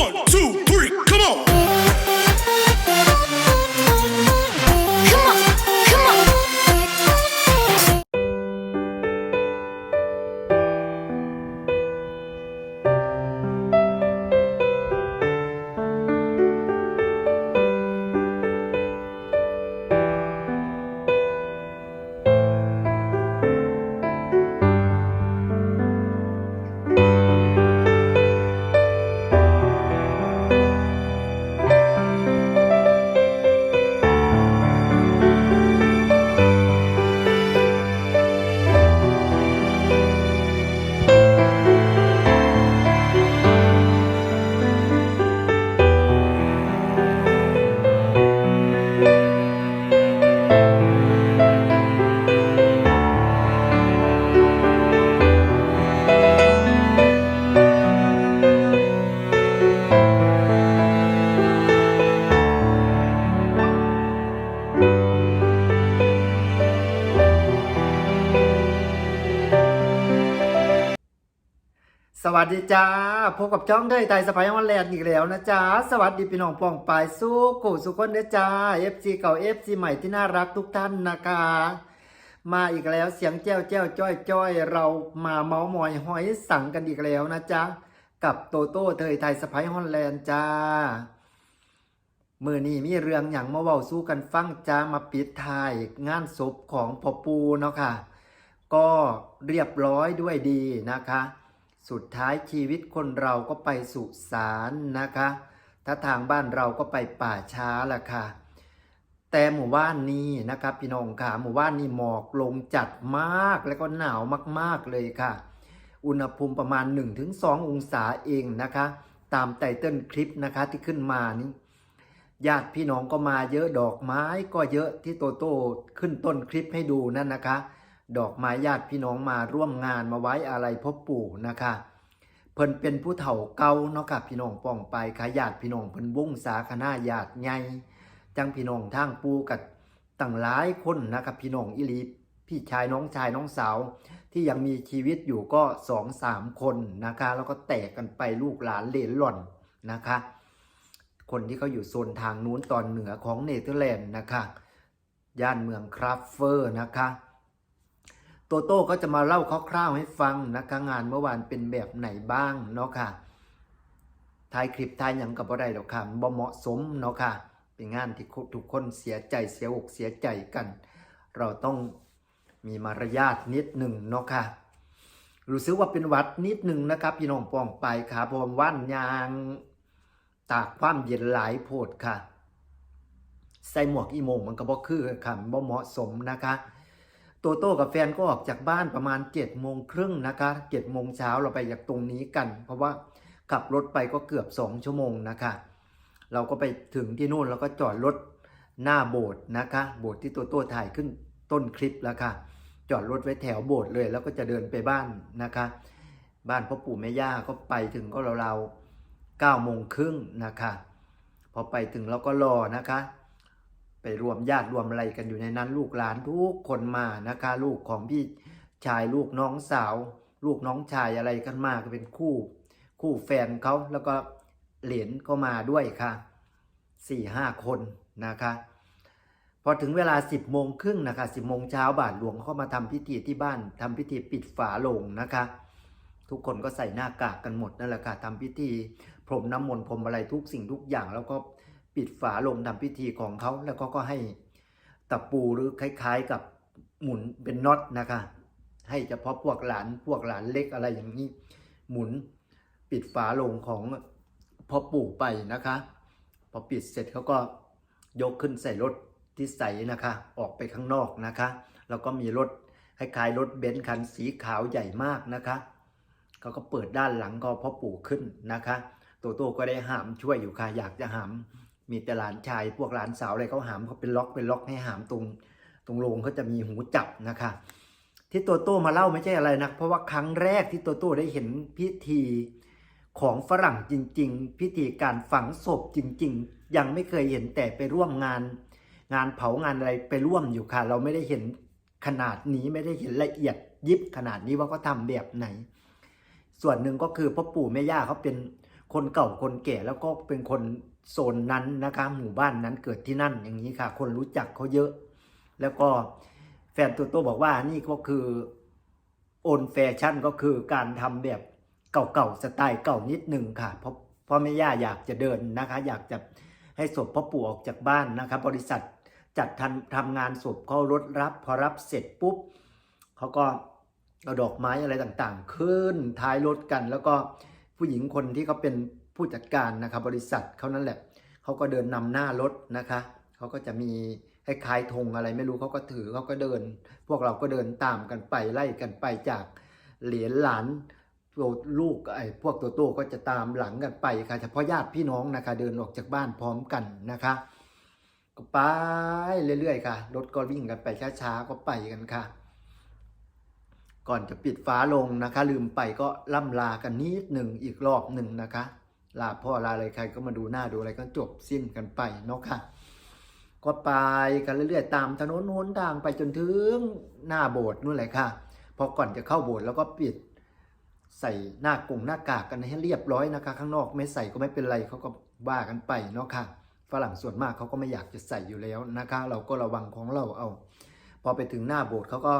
One, two, วัสดีจ้าพบกับจ้องได้ไทยสไปฮอนแลนด์อีกแล้วนะจ้าสวัสดีพี่น้องปองปายสู้กูสุกคนเด้อจ้า FC เก่า FC ใหม่ที่น่ารักทุกท่านนะคะ มาอีกแล้วเสียงแจ้วแจ้วจ้อยจ้อยเรามาเมาส์มอยหอยสั่งกันอีกแล้วนะจ๊ะกับโตโต้เทยไทยสไปฮอนแลนด์จ้ามือนี้มีเรื่องอย่างมาเว้าสู้กันฟังจ้ามาปิดท้ายงานศพของพ่อปูเนาะค่ะ ก็เรียบร้อยด้วยดีนะคะ สุดท้ายชีวิตคนเราก็ไปสุสานนะคะ ถ้าทางบ้านเราก็ไปป่าช้าละค่ะ แต่หมู่บ้านนี้นะครับพี่น้องค่ะ หมู่บ้านนี้หมอกลงจัดมากแล้วก็หนาวมากๆเลยค่ะ อุณหภูมิประมาณ 1-2 องศาเองนะคะ ตามไตเติ้ลคลิปนะคะที่ขึ้นมานี้ญาติพี่น้องก็มาเยอะดอกไม้ก็เยอะที่โตโต้ขึ้นต้นคลิปให้ดูนั่นนะคะ ดอกไม้ญาติพี่น้องมาร่วมงานมาไว้อะไรพ่อปู่นะคะ เพิ่นเป็นผู้เฒ่าเก่าเนาะค่ะพี่น้องป้องไปขายญาติพี่น้องเพิ่นวงสาคณะญาติใหญ่จังพี่น้องทางปูกับตั้งหลายคนนะครับพี่น้องอิลีพี่ชายน้องชายน้องสาว ที่ยังมีชีวิตอยู่ก็สองสามคนนะคะ แล้วก็แตกกันไปลูกหลานเหลนหล่อนนะคะ คนที่เขาอยู่โซนทางนู้นตอนเหนือของเนเธอร์แลนด์นะคะ ย่านเมืองคราฟเฟอร์นะคะ โตโต้ก็จะมาเล่าคร่าวๆให้ฟังนะคะงานเมื่อวานเป็นแบบไหนบ้างเนาะค่ะถ่ายคลิปถ่ายหยังกับอะไรหรอกค่ะบ่เหมาะสมเนาะค่ะ เป็นงานที่ทุกคนเสียใจเสียอกเสียใจกัน เราต้องมีมารยาทนิดหนึ่งเนาะค่ะรู้สึกว่าเป็นวัดนิดหนึ่งนะครับ พี่น้องปองไปค่ะพราะว่าว่านยางตากความเย็นหลายโพดค่ะ ใส่หมวกอีโมงมันก็บ่คือค่ะบ่เหมาะสมนะคะ โตโต้กับแฟนก็ออกจากบ้านประมาณ7จ็ดโมงครึ่งนะคะเจ็ดโมงเช้าเราไปจากตรงนี้กัน เพราะว่าขับรถไปก็เกือบ 2 ชั่วโมงนะคะ เราก็ไปถึงที่นู่นแล้วก็จอดรถหน้าโบสถ์นะคะ โบสถ์ที่โตโต้ถ่ายขึ้นต้นคลิปแล้วค่ะจอดรถไว้แถวโบสถ์เลย แล้วก็จะเดินไปบ้านนะคะ บ้านพ่อปู่แม่ย่าก็ไปถึงก็ราวๆเก้าโมงครึ่งนะคะ พอไปถึงเราก็รอนะคะ ไปรวมญาติรวมอะไรกันอยู่ในนั้นลูกหลานทุกคนมานะคะ ลูกของพี่ชายลูกน้องสาว ลูกน้องชายอะไรกันมาก็เป็นคู่ คู่แฟนเขาแล้วก็เหรียญก็มาด้วยค่ะสี่ห้าคนนะคะ พอถึงเวลา10บโมงครึ่งนะคะสิบโมงเช้าบาทหลวงเข้ามาทำพิธีที่บ้านทำพิธีปิดฝาโลงนะคะ ทุกคนก็ใส่หน้ากากกันหมดนั่นแหละค่ะทำพิธีพรมน้ำมนต์พรมอะไรทุกสิ่งทุกอย่างแล้วก็ ปิดฝาลงทำพิธีของเขาแล้วก็ก็ให้ตะปูหรือคล้าย ๆกับหมุนเป็นน็อตนะคะ ให้เฉพาะพวกหลานพวกหลานเล็กอะไรอย่างนี้ หมุนปิดฝาลงของพ่อปู่ไปนะคะ พอปิดเสร็จเขาก็ยกขึ้นใส่รถที่ใส่นะคะ ออกไปข้างนอกนะคะ แล้วก็มีรถคล้ายๆรถเบนซ์คันสีขาวใหญ่มากนะคะเขาก็เปิดด้านหลังก็พ่อปู่ขึ้นนะคะ โตโต้ก็ได้หามช่วยอยู่ค่ะ อยากจะหาม มีแต่หลานชายพวกหลานสาวอะไรเขาหามเขาเป็นล็อกเป็นล็อกให้หามตรงตรงโรงเขาจะมีหูจับนะคะ ที่โตโต้มาเล่าไม่ใช่อะไรนะเพราะว่าครั้งแรกที่โตโต้ได้เห็นพิธีของฝรั่งจริง ๆ พิธีการฝังศพจริง ๆ ยังไม่เคยเห็นแต่ไปร่วมงาน งานเผางานอะไรไปร่วมอยู่ค่ะ เราไม่ได้เห็นขนาดนี้ไม่ได้เห็นละเอียดยิบขนาดนี้ว่าเขาทำแบบไหน ส่วนหนึ่งก็คือพ่อปู่แม่ย่าเขาเป็นคนเก่าคนแก่แล้วก็เป็นคน โซนนั้นนะคะหมู่บ้านนั้นเกิดที่นั่นอย่างนี้ค่ะ คนรู้จักเขาเยอะ แล้วก็แฟนตัวโตบอกว่านี่ก็คือโอนแฟชั่นก็คือการทำแบบเก่าๆสไตล์เก่านิดหนึ่งค่ะเพราะพ่อแม่ย่าอยากจะเดินนะคะ อยากจะให้ศพพ่อปู่ออกจากบ้านนะคะบริษัทจัดทำทำงานศพเขารถรับ พอรับเสร็จปุ๊บเขาก็เอาดอกไม้อะไรต่างๆ ขึ้นท้ายรถกัน แล้วก็ผู้หญิงคนที่เขาเป็น ผู้จัดการนะคะบบริษัทเขานั่นแหละเขาก็เดินนำหน้ารถนะคะเขาก็จะมีคล้ายๆธงอะไรไม่รู้เขาก็ถือเขาก็เดิน พวกเราก็เดินตามกันไปไล่กันไปจากเหรียญหลานตัวลูกไอ้พวกตัวโตก็จะตามหลังกันไปค่ะเฉพาะญาติพี่น้องนะคะ เดินออกจากบ้านพร้อมกันนะคะก็ไปเรื่อยๆค่ะ รถก็วิ่งกันไปช้าๆก็ไปกันค่ะ ก่อนจะปิดฟ้าลงนะคะ ลืมไปก็ล่ำลากันนิดหนึ่งอีกรอบหนึ่งนะคะ ลาพ่อลาอะไรใครก็มาดูหน้าดูอะไรก็จบสิ้นกันไปเนาะค่ะ ก็ไปกันเรื่อยๆตามถนนหนทางไปจนถึงหน้าโบสถ์นู่นแหละค่ะ พอก่อนจะเข้าโบสถ์แล้วก็ปิดใส่หน้ากงหน้ากากกันให้เรียบร้อยนะคะ ข้างนอกไม่ใส่ก็ไม่เป็นไรเขาก็ว่ากันไปเนาะค่ะ ฝรั่งส่วนมากเขาก็ไม่อยากจะใส่อยู่แล้วนะคะ เราก็ระวังของเราเอา พอไปถึงหน้าโบสถ์เขาก็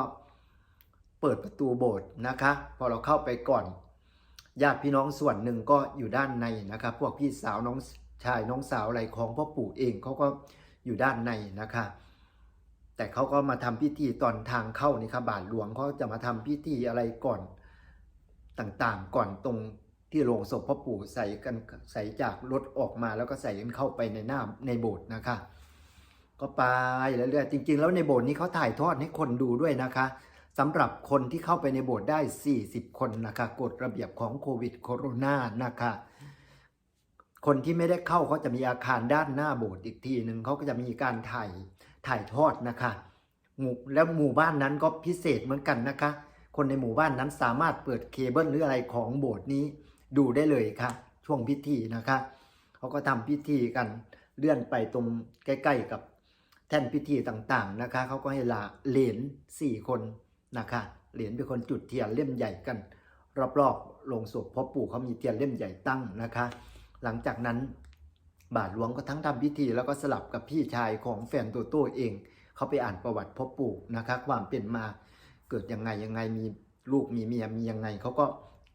เปิดประตูโบสถ์นะคะ พอเราเข้าไปก่อน ญาติพี่น้องส่วนหนึ่งก็อยู่ด้านในนะครับ พวกพี่สาวน้องชายน้องสาวอะไรของพ่อปู่เองเขาก็อยู่ด้านในนะคะแต่เขาก็มาทำพิธีตอนทางเข้านี่ครับบาทหลวงเขาจะมาทำพิธีอะไรก่อนต่างๆ ก่อนตรงที่โรงศพพ่อปู่ใส่กันใส่จากรถออกมาแล้วก็ใส่กันเข้าไปในหน้าในโบสถ์นะคะ ก็ไปเรื่อยๆจริง ๆ แล้วในโบสถ์นี้เขาถ่ายทอดให้คนดูด้วยนะคะ สำหรับคนที่เข้าไปในโบสถ์ได้ 40 คนนะคะกฎระเบียบของโควิดโคโรนานะคะคนที่ไม่ได้เข้าเขาจะมีอาคารด้านหน้าโบสถ์อีกทีหนึ่งเขาก็จะมีการถ่ายถ่ายทอดนะคะหมู่แล้วหมู่บ้านนั้นก็พิเศษเหมือนกันนะคะ คนในหมู่บ้านนั้นสามารถเปิดเคเบิลหรืออะไรของโบสถ์นี้ดูได้เลยค่ะ ช่วงพิธีนะคะเขาก็ทำพิธีกันเลื่อนไปตรงใกล้ ๆ กับแท่นพิธีต่างๆนะคะเขาก็ให้ลาเหรียญสี่คน นะคะเหรียญเป็นคนจุดเทียนเล่มใหญ่กัน รอบๆโลงศพพ่อปู่เขามีเทียนเล่มใหญ่ตั้งนะคะ หลังจากนั้นบาทหลวงก็ทั้งทำพิธี แล้วก็สลับกับพี่ชายของแฟนตัวโต้เอง เขาไปอ่านประวัติพ่อปู่นะคะความเป็นมาเกิดยังไงยังไงมีลูกมีเมียมียังไงเขาก็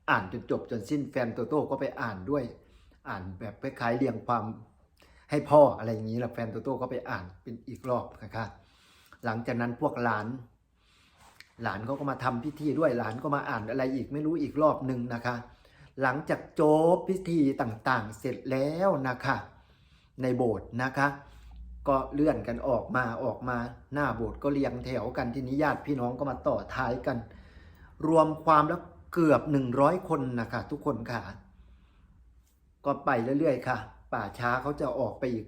อ่านจนจบจนสิ้นแฟนตัวโต้ก็ไปอ่านด้วย อ่านแบบคล้ายๆเรียงความให้พ่ออะไรอย่างนี้แล้วแฟนตัวโต้ก็ไปอ่านเป็นอีกรอบนะคะหลังจากนั้นพวกหลาน หลานเขาก็มาทำพิธีด้วยหลานก็มาอ่านอะไรอีกไม่รู้อีกรอบหนึ่งนะคะ หลังจากจบพิธีต่างๆ เสร็จแล้วนะคะ ในโบสถ์นะคะ ก็เลื่อนกันออกมาออกมาหน้าโบสถ์ก็เรียงแถวกันทีนี้ญาติพี่น้องก็มาต่อท้ายกัน รวมความแล้วเกือบ 100 คนนะคะทุกคนค่ะ ก็ไปเรื่อยๆค่ะ ป่าช้าเขาจะออกไปอีก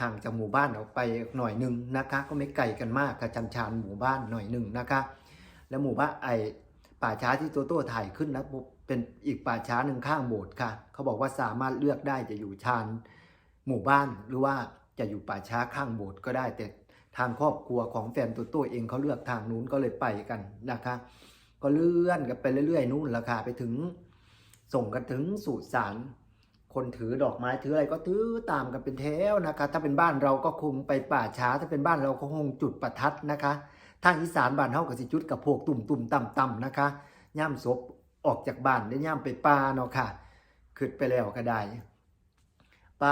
ห่างจากหมู่บ้านออกไปหน่อยหนึ่งนะคะ ก็ไม่ไกลกันมากค่ะชันชานหมู่บ้านหน่อยหนึ่งนะคะ แล้วหมู่บ้านไอป่าช้าที่โตโต้ถ่ายขึ้นนะเป็นอีกป่าช้าหนึ่งข้างโบสถ์ค่ะ เขาบอกว่าสามารถเลือกได้จะอยู่ชานหมู่บ้านหรือว่าจะอยู่ป่าช้าข้างโบสถ์ก็ได้ แต่ทางครอบครัวของแฟนโตโต้เองเขาเลือกทางนู้นก็เลยไปกันนะคะ ก็เลื่อนกันไปเรื่อยๆนู่นราคาไปถึง ส่งกันถึงสุสานคนถือดอกไม้ถืออะไรก็ถือตามกันเป็นแถวนะคะ ถ้าเป็นบ้านเราก็คงไปป่าช้า ถ้าเป็นบ้านเราก็คงจุดประทัดนะคะ ทางอีสานบ้านเฮาก็สิจุดกับพวกตุ่มตุ่มต่ำต่ำนะคะย่ำศพออกจากบ้านได้ย่ำไปป่าเนาะค่ะขึ้นไปแล้วก็ได้ไป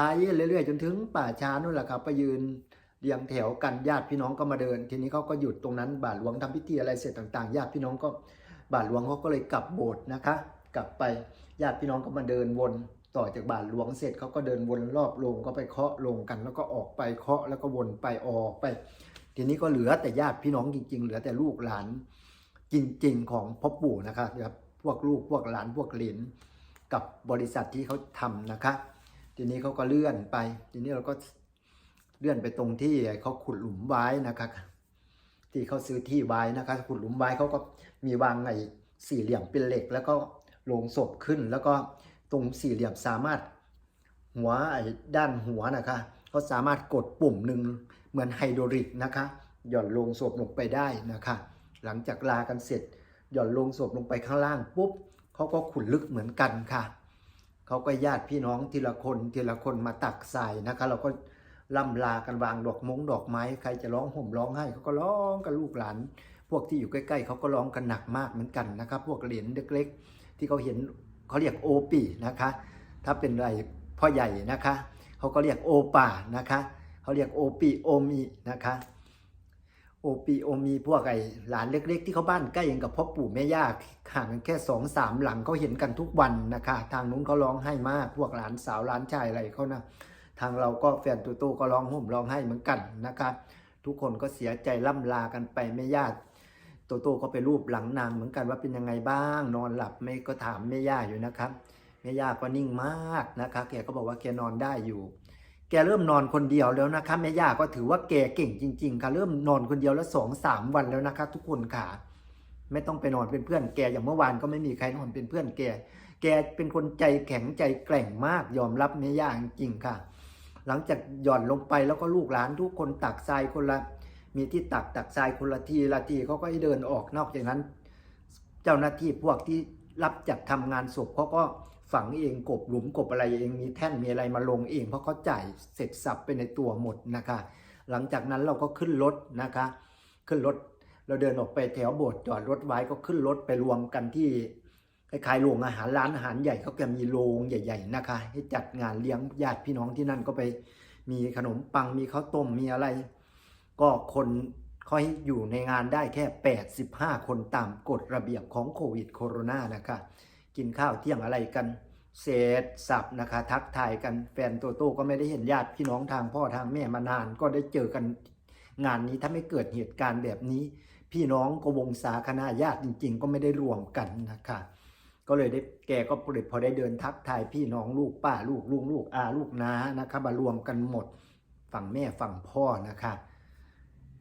เรื่อยๆ จนถึงป่าช้านู่นแหละครับไปยืนเรียงแถวกันญาติพี่น้องก็มาเดิน ทีนี้เขาก็หยุดตรงนั้นบาทหลวงทำพิธีอะไรเสร็จต่างๆญาติพี่น้องก็บาทหลวงเขาก็เลยกลับโบสถ์นะคะ กลับไปญาติพี่น้องก็มาเดินวนต่อจากบาทหลวงเสร็จเขาก็เดินวนรอบโรงก็ไปเคาะโรงกัน แล้วก็ออกไปเคาะแล้วก็วนไปออกไป ทีนี้ก็เหลือแต่ญาติพี่น้องจริง ๆ เหลือแต่ลูกหลานจริง ๆ ของพ่อปู่นะคะครับพวกลูกพวกหลานพวกหลินกับบริษัทที่เขาทำนะคะ ทีนี้เขาก็เลื่อนไป ทีนี้เราก็เลื่อนไปตรงที่เขาขุดหลุมไว้นะคะที่เขาซื้อที่ไว้นะคะขุดหลุมไว้เขาก็มีวางไอ้สี่เหลี่ยมเป็นเหล็ก แล้วก็ลงศพขึ้น แล้วก็ตรงสี่เหลี่ยมสามารถหัวไอ้ด้านหัวนะคะ เขาสามารถกดปุ่มหนึ่งเหมือนไฮโดริกนะคะ หย่อนลงศพลงไปได้นะคะ หลังจากลากันเสร็จ หย่อนลงศพลงไปข้างล่างปุ๊บเขาก็ขุดลึกเหมือนกันค่ะเขาก็ญาติพี่น้องทีละคนทีละคนมาตักใส่นะคะ เราก็ล่ำลากันวางดอกมงดอกไม้ ใครจะร้องห่มร้องไห้เขาก็ร้องกันลูกหลาน พวกที่อยู่ใกล้ๆเขาก็ร้องกันหนักมากเหมือนกันนะครับพวกเหรียญเล็ก ๆ ที่เขาเห็นเขาเรียกโอปีนะคะ ถ้าเป็นอะไรพ่อใหญ่นะคะ เขาก็เรียกโอป่านะคะเขาเรียกโอปีโอมีนะคะโอปีโอมีพวกไอหลานเล็ก ๆ ที่เขาบ้านใกล้กันกับพ่อปู่แม่ย่าห่างกันแค่สองสามหลังเขาเห็นกันทุกวันนะคะ ทางนู้นเขาร้องไห้มาก พวกหลานสาวหลานชายอะไรเขานะทางเราก็แฟนตัวโตก็ร้องห่มร้องไห้เหมือนกันนะคะ ทุกคนก็เสียใจล่ำลากันไปแม่ย่าโตโต้ก็ไปรูปหลังนางเหมือนกันว่าเป็นยังไงบ้าง นอนหลับไม่ก็ถามแม่ย่าอยู่นะครับ แม่ย่าก็นิ่งมากนะคะแกก็บอกว่าแกนอนได้อยู่ แกเริ่มนอนคนเดียวแล้วนะคะแม่ย่าก็ถือว่าแกเก่งจริง ๆ ค่ะ เริ่มนอนคนเดียวแล้วสองสามวันแล้วนะคะ ทุกคนค่ะ ไม่ต้องไปนอนเป็นเพื่อนแกอย่างเมื่อวานก็ไม่มีใครนอนเป็นเพื่อนแก แกเป็นคนใจแข็งใจแกร่งมากยอมรับแม่ย่าจริงๆค่ะ หลังจากหย่อนลงไปแล้วก็ลูกหลานทุกคนตักทรายคนละมีที่ตักตักทรายคนละทีละทีเขาก็ให้เดินออกนอกจากนั้น เจ้าหน้าที่พวกที่รับจัดทำงานศพเขาก็ ฝังเองกบหลุมกบอะไรเองมีแท่นมีอะไรมาลงเอง เพราะเขาจ่ายเสร็จสับไปในตัวหมดนะคะ หลังจากนั้นเราก็ขึ้นรถนะคะ ขึ้นรถเราเดินออกไปแถวโบสถ์จอดรถไว้ก็ขึ้นรถไปรวมกันที่คล้ายๆโรงอาหารร้านอาหารใหญ่เขาจะมีโรงใหญ่ ๆนะคะ ให้จัดงานเลี้ยงญาติพี่น้องที่นั่นก็ไป มีขนมปังมีข้าวต้มมีอะไร ก็คนเขาให้อยู่ในงานได้แค่ 85 คนตามกฎระเบียบของโควิดโคโรนานะคะ กินข้าวเที่ยงอะไรกันเสร็จสับนะคะ ทักทายกันแฟนโตโต้ก็ไม่ได้เห็นญาติพี่น้องทางพ่อทางแม่มานาน ก็ได้เจอกันงานนี้ถ้าไม่เกิดเหตุการณ์แบบนี้ พี่น้องก็วงศาคณะญาติจริง ๆ ก็ไม่ได้รวมกันนะคะก็เลยได้แกก็เปิดพอได้เดินทักทายพี่น้องลูกป้าลูกลุงลูกอาลูกน้านะคะมารวมกันหมด ฝั่งแม่ฝั่งพ่อนะคะ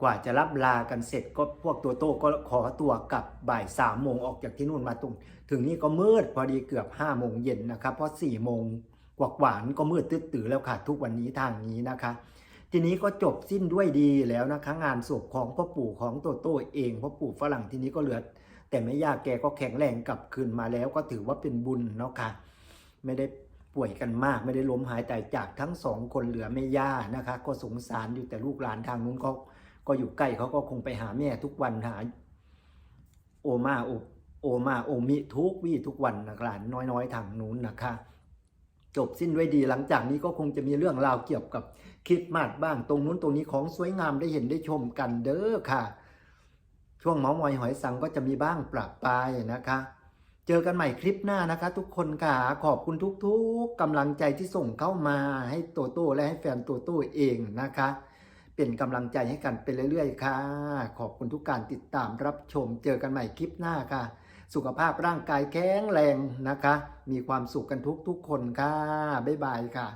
กว่าจะรับลากันเสร็จก็พวกตัวโต้ก็ขอตัวกลับบ่ายสามโมงออกจากที่นู่นมาตรง ถึงนี่ก็มืดพอดีเกือบห้าโมงเย็นนะครับ เพราะสี่โมงกว่าหวานก็มืดตื้อแล้วค่ะทุกวันนี้ทางนี้นะคะ ทีนี้ก็จบสิ้นด้วยดีแล้วนะคะงานศพของพ่อปู่ของโตโต้เองพ่อปู่ฝรั่งทีนี้ก็เหลือ แต่ไม่ยากแกก็แข็งแรงกลับคืนมาแล้วก็ถือว่าเป็นบุญเนาะค่ะไม่ได้ป่วยกันมากไม่ได้ล้มหายตายจากทั้งสองคนเหลือไม่ย่านะคะ ก็สงสารอยู่แต่ลูกหลานทางนู้นเขา ก็อยู่ใกล้เขาก็คงไปหาแม่ทุกวันหาโอมาโอโอมาโอมิทุกวี่ทุกวันนะหลานน้อยๆทางนู้นนะคะ จบสิ้นด้วยดีหลังจากนี้ก็คงจะมีเรื่องราวเกี่ยวกับคริดมาดบ้างตรงนู้นตรงนี้ของสวยงามได้เห็นได้ชมกันเด้อค่ะ ช่วงเมาส์มอยหอยสังก็จะมีบ้างปรับไปนะคะเจอกันใหม่คลิปหน้านะคะ ทุกคนค่ะขอบคุณทุกๆกำลังใจที่ส่งเข้ามาให้โตโต้และให้แฟนโตโต้เองนะคะ เป็นกำลังใจให้กันไปเรื่อยๆ ค่ะ ขอบคุณทุกการติดตามรับชม เจอกันใหม่คลิปหน้าค่ะ สุขภาพร่างกายแข็งแรงนะคะ มีความสุขกันทุกๆคนค่ะ บ๊ายบายค่ะ